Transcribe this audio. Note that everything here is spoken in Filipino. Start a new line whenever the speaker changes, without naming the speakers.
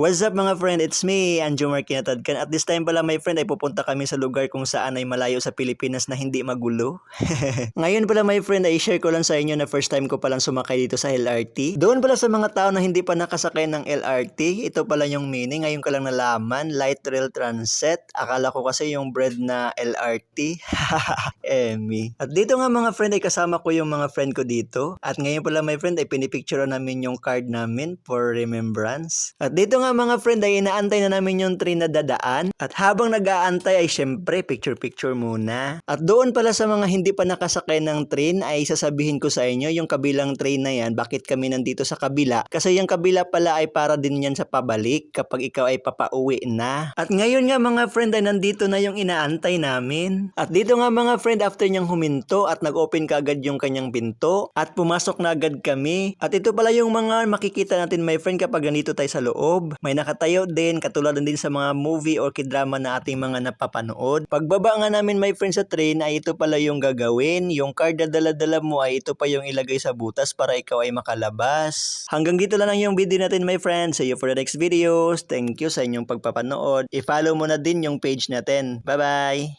What's up mga friend? It's me, Anjo Marquinatadkan. At this time pala my friend ay pupunta kami sa lugar kung saan ay malayo sa Pilipinas na hindi magulo. Ngayon pala my friend ay share ko lang sa inyo na first time ko palang sumakay dito sa LRT. Doon pala sa mga tao na hindi pa nakasakay ng LRT, ito pala yung meaning. Ngayon ko lang nalaman, light rail transit. Akala ko kasi yung bread na LRT. Emmy. At dito nga mga friend ay kasama ko yung mga friend ko dito. At ngayon pala my friend ay pinipicture namin yung card namin for remembrance. At dito nga mga friend ay inaantay na namin yung train na dadaan. At habang nag-aantay ay syempre picture-picture muna. At doon pala sa mga hindi pa nakasakay ng train ay sasabihin ko sa inyo yung kabilang train na yan. Bakit kami nandito sa kabila? Kasi yung kabila pala ay para din yan sa pabalik kapag ikaw ay papauwi na. At ngayon nga mga friend ay nandito na yung inaantay namin. At dito nga mga friend after niyang huminto at nag-open ka yung kanyang pinto at pumasok na agad kami. At ito pala yung mga makikita natin my friend kapag nandito tayo sa loob. May nakatayo din katulad din sa mga movie or kidrama na ating mga napapanood. Pagbaba nga namin my friend sa train ay ito pala yung gagawin. Yung card na dala-dala mo ay ito pa yung ilagay sa butas para ikaw ay makalabas. Hanggang dito lang yung video natin my friend. See you for the next videos. Thank you sa inyong pagpapanood. I-follow mo na din yung page natin. Bye-bye!